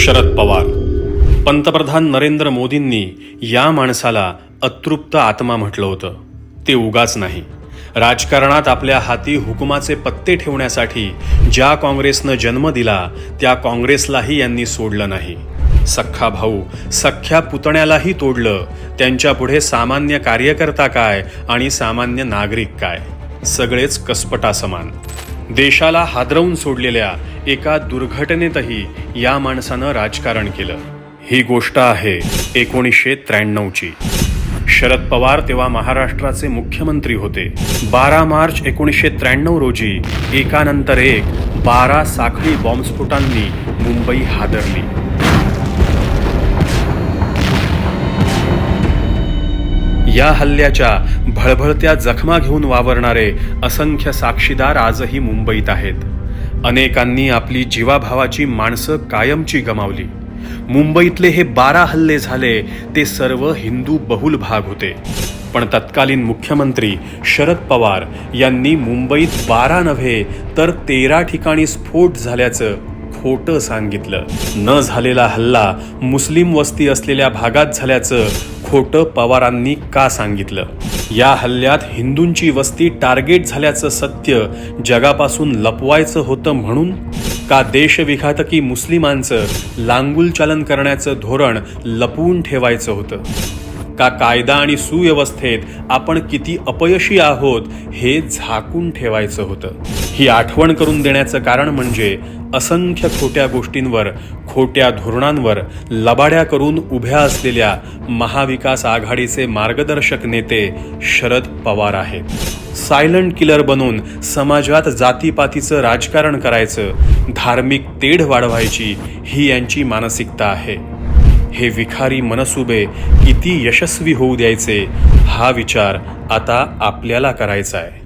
शरद पवार. पंतप्रधान नरेंद्र मोदींनी या माणसाला अतृप्त आत्मा म्हटलं होतं. ते उगाच नाही. राजकारणात आपल्या हाती हुकुमाचे पत्ते ठेवण्यासाठी ज्या काँग्रेसनं जन्म दिला त्या काँग्रेसलाही यांनी सोडलं नाही. सख्खा भाऊ सख्ख्या पुतण्यालाही तोडलं. त्यांच्या पुढे सामान्य कार्यकर्ता काय आणि सामान्य नागरिक काय? सगळेच कसपटा समान देशाला हादरवून सोडलेल्या एका दुर्घटनेतही या माणसानं राजकारण केलं. ही गोष्ट आहे एकोणीसशे त्र्याण्णवची. शरद पवार तेव्हा महाराष्ट्राचे मुख्यमंत्री होते. बारा मार्च एकोणीसशे त्र्याण्णव रोजी एकानंतर एक बारा साखळी बॉम्बस्फोटांनी मुंबई हादरली. या हल्ल्याच्या भळभळत्या जखमा घेऊन वावरणारे असंख्य साक्षीदार आजही मुंबईत आहेत. अनेकांनी आपली जीवाभावाची माणसं कायमची गमावली. मुंबईतले हे बारा हल्ले झाले ते सर्व हिंदू बहुल भाग होते. पण तत्कालीन मुख्यमंत्री शरद पवार यांनी मुंबईत बारा नव्हे तर तेरा ठिकाणी स्फोट झाल्याचं खोटं सांगितलं. न झालेला हल्ला मुस्लिम वस्ती असलेल्या भागात झाल्याचं खोटं पवारांनी का सांगितलं? या हल्ल्यात हिंदूंची वस्ती टार्गेट झाल्याचं सत्य जगापासून लपवायचं होतं म्हणून? का देशविघातकी मुस्लिमांचं लांगुलचालन करण्याचं धोरण लपवून ठेवायचं होतं? का कायदा आणि सुव्यवस्थेत आपण किती अपयशी आहोत हे झाकून ठेवायचं होतं? ही आठवण करून देण्याचं कारण म्हणजे असंख्य खोट्या गोष्टींवर खोट्या धोरणांवर लबाड्या करून उभ्या असलेल्या महाविकास आघाडीचे मार्गदर्शक नेते शरद पवार आहेत. सायलंट किलर बनून समाजात जातीपातीचं राजकारण करायचं धार्मिक तेढ वाढवायची ही यांची मानसिकता आहे. हे विखारी मनसुबे किती यशस्वी होऊ द्यायचे हा विचार आता आपल्याला करायचा आहे